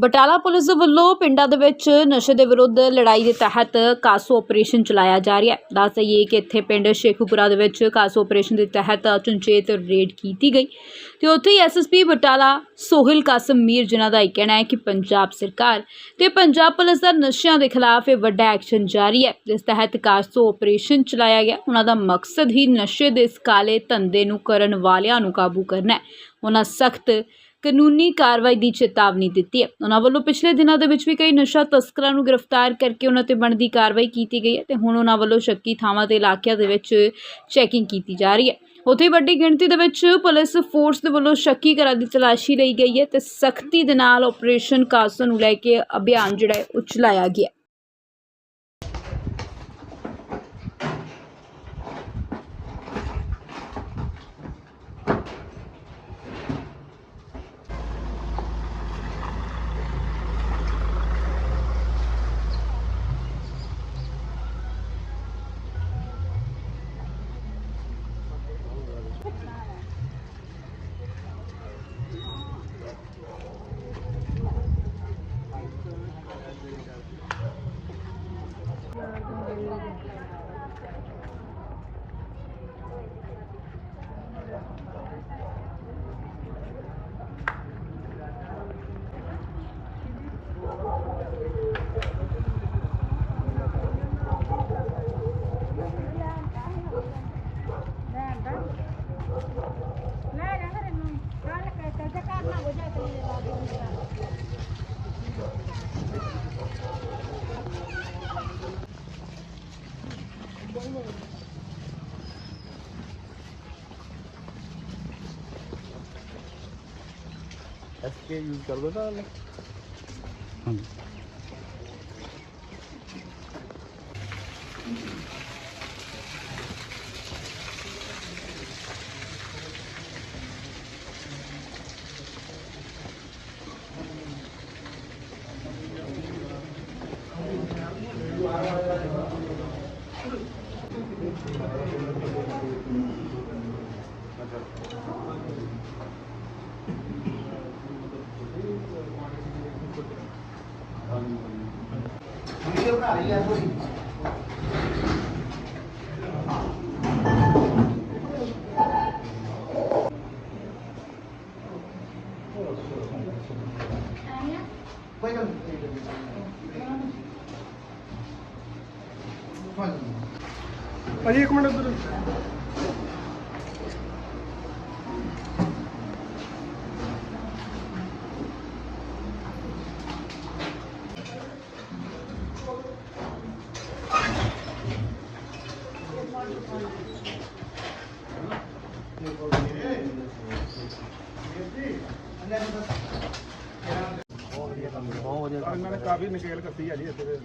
Batala police ਵੱਲੋਂ ਪਿੰਡਾਂ ਦੇ ਵਿੱਚ ਨਸ਼ੇ ਦੇ ਵਿਰੁੱਧ ਲੜਾਈ ਦੇ ਤਹਿਤ ਕਾਸੋ ਆਪਰੇਸ਼ਨ ਚਲਾਇਆ ਜਾ ਰਿਹਾ ਹੈ। ਦੱਸ ਦਈਏ ਕਿ ਇੱਥੇ ਪਿੰਡ ਸ਼ੇਖੂਪੁਰਾ ਦੇ ਵਿੱਚ ਕਾਸੋ ਆਪਰੇਸ਼ਨ ਦੇ ਤਹਿਤ ਅਚਨਚੇਤ ਰੇਡ ਕੀਤੀ ਗਈ ਤੇ ਉੱਥੇ ਹੀ ਐਸਐਸਪੀ ਬਟਾਲਾ ਸੋਹਿਲ ਕਾਸਮ ਮੀਰ, ਜਿਨ੍ਹਾਂ ਦਾ ਇਹ ਕਹਿਣਾ ਹੈ ਕਿ ਪੰਜਾਬ ਸਰਕਾਰ ਤੇ ਪੰਜਾਬ ਪੁਲਿਸ ਦਾ ਨਸ਼ਿਆਂ ਦੇ ਖਿਲਾਫ ਇਹ ਵੱਡਾ ਐਕਸ਼ਨ ਜਾਰੀ ਹੈ। ਜਿਸ ਤਹਿਤ ਕਾਸੋ ਆਪਰੇਸ਼ਨ ਚਲਾਇਆ ਗਿਆ। ਉਹਨਾਂ ਦਾ ਮਕਸਦ ਹੀ ਨਸ਼ੇ ਦੇ ਇਸ ਕਾਲੇ ਧੰਦੇ ਨੂੰ ਕਰਨ ਵਾਲਿਆਂ ਨੂੰ ਕਾਬੂ ਕਰਨਾ ਹੈ। ਉਹਨਾਂ ਸਖਤ ਕਾਨੂੰਨੀ ਕਾਰਵਾਈ ਦੀ ਚੇਤਾਵਨੀ ਦਿੱਤੀ ਹੈ। ਉਹਨਾਂ ਵੱਲੋਂ ਪਿਛਲੇ ਦਿਨਾਂ ਦੇ ਵਿੱਚ ਵੀ ਕਈ ਨਸ਼ਾ ਤਸਕਰਾਂ ਨੂੰ ਗ੍ਰਿਫਤਾਰ ਕਰਕੇ ਉਹਨਾਂ ਤੇ ਬਣਦੀ ਕਾਰਵਾਈ ਕੀਤੀ ਗਈ ਹੈ ਤੇ ਹੁਣ ਉਹਨਾਂ ਵੱਲੋਂ ਸ਼ੱਕੀ ਥਾਵਾਂ ਤੇ ਇਲਾਕਿਆਂ ਦੇ ਵਿੱਚ ਚੈਕਿੰਗ ਕੀਤੀ ਜਾ ਰਹੀ ਹੈ। ਉੱਥੇ ਹੀ ਵੱਡੀ ਗਿਣਤੀ ਦੇ ਵਿੱਚ ਪੁਲਿਸ ਫੋਰਸ ਦੇ ਵੱਲੋਂ ਸ਼ੱਕੀ ਘਰਾਂ ਦੀ ਤਲਾਸ਼ੀ ਲਈ ਗਈ ਹੈ ਤੇ ਸਖਤੀ ਦੇ ਨਾਲ ਆਪਰੇਸ਼ਨ ਕਾਸੋ ਨੂੰ ਲੈ ਕੇ ਅਭਿਆਨ ਜਿਹੜਾ ਹੈ ਉਹ ਚਲਾਇਆ ਗਿਆ ਲੈ ਜਾ ਘਰੇ ਨੂੰ ਕੱਲ ਕਹਿਤਾ ਜੇ ਘਰ ਨਾ ਹੋ ਜਾਏ ਤੇ ਲੈ ਲਾ ਦੇ ਐਸਕੇ ਯੂਜ਼ ਕਰ ਦੋ ਤਾਂ ਵੀਡੀਓ ਬਣਾ ਰਹੀ ਹੈ ਕੋਈ ਕੋਈ ਗੱਲ ਨਹੀਂ ਕੋਈ ਨਹੀਂ ਇੱਕ ਮਿੰਟ ਉਧਰ ਇਹਨਾਂ ਨੇ ਕਾਫੀ ਨਕੇਲ ਕੱਤੀ ਆ ਜੀ ਇੱਥੇ ਦੇ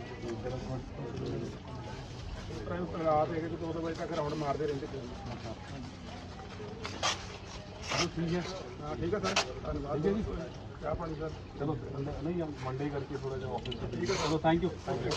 ਟ੍ਰੈਨ ਰਾਤ ਇੱਕ ਤੋਂ 2 ਵਜੇ ਤੱਕ ਰਾਉਂਡ ਮਾਰਦੇ ਰਹਿੰਦੇ ਚਲੋ ਠੀਕ ਹੈ। ਹਾਂ ਠੀਕ ਹੈ ਸਰ। ਧੰਨਵਾਦ। ਠੀਕ ਹੈ ਜੀ। ਚਾਹ ਪਾਣੀ ਸਰ। ਚਲੋ ਨਹੀਂ ਮੰਡੇ ਕਰਕੇ ਥੋੜਾ ਜਿਹਾ ਆਫਿਸ ਠੀਕ ਹੈ ਚਲੋ ਥੈਂਕ ਯੂ ਥੈਂਕ ਯੂ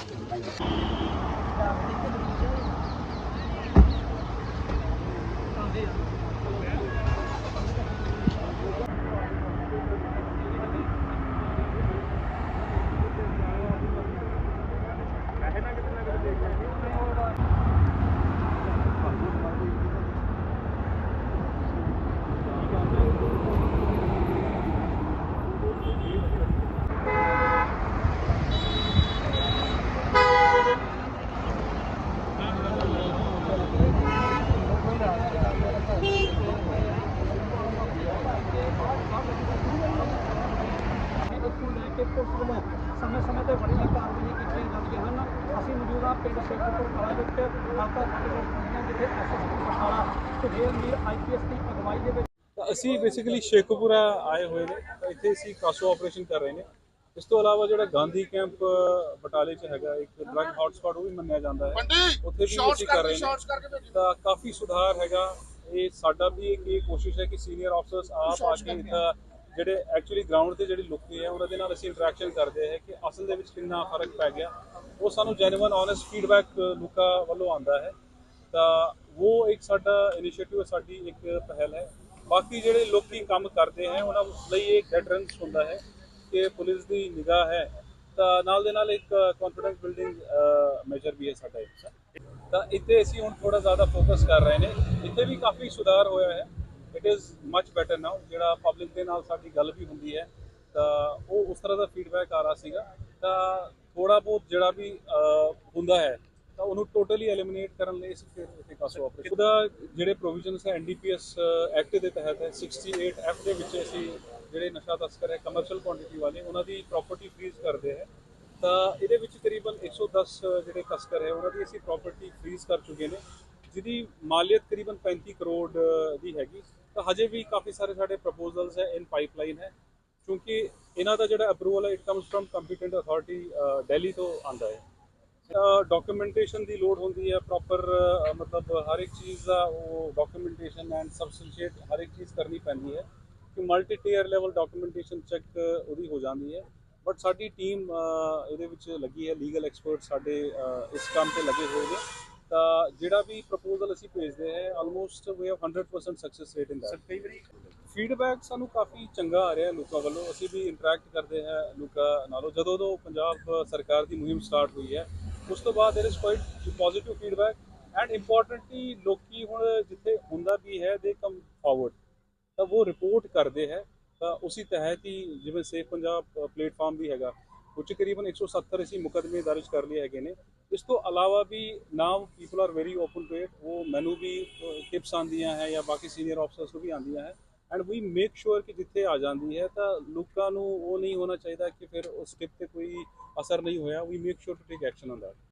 ਇੱਥੋਂ ਲੈ ਕੇ ਪੁਲਿਸ ਵੱਲੋਂ ਸਮੇਂ ਸਮੇਂ ਤੇ ਬੜੀਆਂ ਕਾਰਵਾਈਆਂ ਕੀਤੀਆਂ ਜਾਂਦੀਆਂ ਹਨ ਅਸੀਂ ਮੌਜੂਦਾ ਪਿੰਡ ਸ਼ੇਖਪੁਰ ਕਲਾ ਵਿੱਚ ਹਾਲਤਾ ਸਾਡੇ ਕੋਲ ਪਹੁੰਚੀਆਂ ਜਿੱਥੇ ਐਸਐਸਪੀ ਪਟਾਲਾ ਸੁਹੇਲ ਮੀਰ ਆਈਪੀਐਸ ਦੀ ਅਗਵਾਈ ਦੇ ਵਿੱਚ ਤਾਂ ਅਸੀਂ ਬੇਸਿਕਲੀ ਸ਼ੇਖੂਪੁਰਾ ਆਏ ਹੋਏ ਨੇ। ਤਾਂ ਇੱਥੇ ਅਸੀਂ ਕਾਸੋ ਆਪਰੇਸ਼ਨ ਕਰ ਰਹੇ ਨੇ। ਇਸ ਤੋਂ ਇਲਾਵਾ ਜਿਹੜਾ ਗਾਂਧੀ ਕੈਂਪ ਬਟਾਲੇ 'ਚ ਹੈਗਾ ਇੱਕ ਡਰੱਗ ਹੌਟਸਪੌਟ ਉਹ ਵੀ ਮੰਨਿਆ ਜਾਂਦਾ ਹੈ। ਉੱਥੇ ਵੀ ਅਸੀਂ ਕਰ ਰਹੇ ਨੇ। ਤਾਂ ਕਾਫੀ ਸੁਧਾਰ ਹੈਗਾ। ਇਹ ਸਾਡਾ ਵੀ ਇੱਕ ਇਹ ਕੋਸ਼ਿਸ਼ ਹੈ ਕਿ ਸੀਨੀਅਰ ਆਫਸਰਸ ਆਪ ਆ ਕੇ ਇੱਥੇ ਜਿਹੜੇ ਐਕਚੁਅਲੀ ਗਰਾਊਂਡ ਤੇ ਜਿਹੜੇ ਲੋਕੀ ਆ, ਉਹਨਾਂ ਦੇ ਨਾਲ ਅਸੀਂ ਇੰਟਰੈਕਸ਼ਨ ਕਰਦੇ ਹੈ ਕਿ ਅਸਲ ਦੇ ਵਿੱਚ ਕਿੰਨਾ ਫ਼ਰਕ ਪੈ ਗਿਆ। ਉਹ ਸਾਨੂੰ ਜੈਨੂਇਨ ਓਨੈਸਟ ਫੀਡਬੈਕ ਲੋਕਾਂ ਵੱਲੋਂ ਆਉਂਦਾ ਹੈ। ਤਾਂ ਉਹ ਇੱਕ ਸਾਡਾ ਇਨੀਸ਼ੀਏਟਿਵ ਸਾਡੀ ਇੱਕ ਪਹਿਲ ਹੈ। ਬਾਕੀ ਜਿਹੜੇ ਲੋਕੀ ਕੰਮ ਕਰਦੇ ਹੈ, ਉਹਨਾਂ ਲਈ ਇਹ ਗਾਈਡੈਂਸ ਹੁੰਦਾ ਹੈ ਕਿ ਪੁਲਿਸ ਦੀ ਨਿਗਾਹ ਹੈ। ਤਾਂ ਨਾਲ ਦੇ ਨਾਲ ਇੱਕ ਕੌਨਫੀਡੈਂਸ ਬਿਲਡਿੰਗ ਮੈਜਰ ਵੀ ਹੈ ਸਾਡਾ ਇੱਕ। ਤਾਂ ਇੱਥੇ ਅਸੀਂ ਹੁਣ ਥੋੜਾ ਜ਼ਿਆਦਾ ਫੋਕਸ ਕਰ ਰਹੇ ਨੇ। ਇੱਥੇ ਵੀ ਕਾਫੀ ਸੁਧਾਰ ਹੋਇਆ ਹੈ। It is much better now ਜਿਹੜਾ ਪਬਲਿਕ ਦੇ ਨਾਲ ਸਾਡੀ ਗੱਲ ਵੀ ਹੁੰਦੀ ਹੈ, ਤਾਂ ਉਹ ਉਸ ਤਰ੍ਹਾਂ ਦਾ ਫੀਡਬੈਕ ਆ ਰਿਹਾ ਸੀਗਾ। ਤਾਂ ਥੋੜਾ ਬਹੁਤ ਜਿਹੜਾ ਵੀ ਹੁੰਦਾ ਹੈ, ਤਾਂ ਉਹਨੂੰ ਟੋਟਲੀ ਐਲੀਮੀਨੇਟ ਕਰਨ ਲਈ ਇਸ ਫਿਰ ਇੱਥੇ ਕਾਸੋ ਆਪਰੇਸ਼ਨ ਉਹਦਾ ਜਿਹੜੇ ਪ੍ਰੋਵੀਜ਼ਨਸ ਹੈ ਐਨਡੀਪੀਐਸ ਐਕਟ ਦੇ ਤਹਿਤ ਹੈ 68 ਐਫ ਦੇ ਵਿੱਚ ਅਸੀਂ ਜਿਹੜੇ ਨਸ਼ਾ ਤਸਕਰ ਹੈ ਕਮਰਸ਼ੀਅਲ ਕੁਆਂਟੀਟੀ ਵਾਲੇ, ਉਹਨਾਂ ਦੀ ਪ੍ਰਾਪਰਟੀ ਫ੍ਰੀਜ਼ ਕਰਦੇ ਹੈ। ਤਾਂ ਇਹਦੇ ਵਿੱਚ ਕਰੀਬਨ 110 ਜਿਹੜੇ ਤਸਕਰ ਹੈ, ਉਹਨਾਂ ਦੀ ਅਸੀਂ ਪ੍ਰਾਪਰਟੀ ਫ੍ਰੀਜ਼ ਕਰ ਚੁੱਕੇ ਨੇ, ਜਿਹਦੀ ਮਾਲੀਅਤ ਕਰੀਬਨ 35 ਕਰੋੜ ਦੀ ਹੈਗੀ। ਤਾਂ ਹਜੇ ਵੀ ਕਾਫੀ ਸਾਰੇ ਸਾਡੇ ਪ੍ਰਪੋਜ਼ਲਸ ਹੈ ਇਨ ਪਾਈਪਲਾਈਨ ਹੈ, ਕਿਉਂਕਿ ਇਹਨਾਂ ਦਾ ਜਿਹੜਾ ਅਪਰੂਵਲ ਹੈ it comes from competent authority Delhi ਤੋਂ ਆਂਦਾ ਹੈ। ਡਾਕੂਮੈਂਟੇਸ਼ਨ ਦੀ ਲੋੜ ਹੁੰਦੀ ਹੈ ਪ੍ਰੋਪਰ ਮਤਲਬ ਹਰ ਇੱਕ ਚੀਜ਼ ਦਾ ਉਹ ਡਾਕੂਮੈਂਟੇਸ਼ਨ ਐਂਡ ਸਬਸਟੈਂਸ਼ੀਏਟ ਹਰ ਇੱਕ ਚੀਜ਼ ਕਰਨੀ ਪੈਂਦੀ ਹੈ, ਕਿ multi tier level documentation check ਉਹਦੀ ਹੋ ਜਾਂਦੀ ਹੈ। ਬਟ ਸਾਡੀ ਟੀਮ ਇਹਦੇ ਵਿੱਚ ਲੱਗੀ ਹੈ ਲੀਗਲ ਐਕਸਪਰਟ ਸਾਡੇ ਇਸ ਕੰਮ ਤੇ ਲੱਗੇ ਹੋਏ ਨੇ। ਤਾਂ ਜਿਹੜਾ ਵੀ ਪ੍ਰਪੋਜ਼ਲ ਅਸੀਂ ਭੇਜਦੇ ਹੈ almost we have 100% success rate in that ਕਈ ਵਾਰੀ ਫੀਡਬੈਕ ਸਾਨੂੰ ਕਾਫੀ ਚੰਗਾ ਆ ਰਿਹਾ ਲੋਕਾਂ ਵੱਲੋਂ। ਅਸੀਂ ਵੀ ਇੰਟਰੈਕਟ ਕਰਦੇ ਹਾਂ ਲੋਕਾਂ ਨਾਲੋਂ। ਜਦੋਂ ਤੋਂ ਪੰਜਾਬ ਸਰਕਾਰ ਦੀ ਮੁਹਿੰਮ ਸਟਾਰਟ ਹੋਈ ਹੈ ਉਸ ਤੋਂ ਬਾਅਦ there is quite positive feedback and importantly ਲੋਕੀ ਹੁਣ ਜਿੱਥੇ ਹੁੰਦਾ ਵੀ ਹੈ ਦੇ ਕਮ ਫਾਰਵਰਡ ਤਾਂ ਉਹ ਰਿਪੋਰਟ ਕਰਦੇ ਹੈ। ਤਾਂ ਉਸੇ ਤਹਿਤ ਹੀ ਜਿਵੇਂ ਸੇਫ ਪੰਜਾਬ ਪਲੇਟਫਾਰਮ ਵੀ ਹੈਗਾ। ਉਹ 'ਚ ਕਰੀਬਨ 170 ਅਸੀਂ ਮੁਕੱਦਮੇ ਦਰਜ ਕਰ ਲਏ ਹੈਗੇ ਨੇ। ਇਸ ਤੋਂ ਇਲਾਵਾ ਵੀ now people are very open to it ਉਹ ਮੈਨੂੰ ਵੀ ਟਿਪਸ ਆਉਂਦੀਆਂ ਹੈ ਜਾਂ ਬਾਕੀ ਸੀਨੀਅਰ ਆਫਸਰਸ ਨੂੰ ਵੀ ਆਉਂਦੀਆਂ ਹੈ। ਐਂਡ ਵੀ ਮੇਕ ਸ਼ੋਰ ਕਿ ਜਿੱਥੇ ਆ ਜਾਂਦੀ ਹੈ ਤਾਂ ਲੋਕਾਂ ਨੂੰ ਉਹ ਨਹੀਂ ਹੋਣਾ ਚਾਹੀਦਾ ਕਿ ਫਿਰ ਉਸ ਟਿਪ ਤੇ ਕੋਈ ਅਸਰ ਨਹੀਂ ਹੋਇਆ। We make sure to take action on that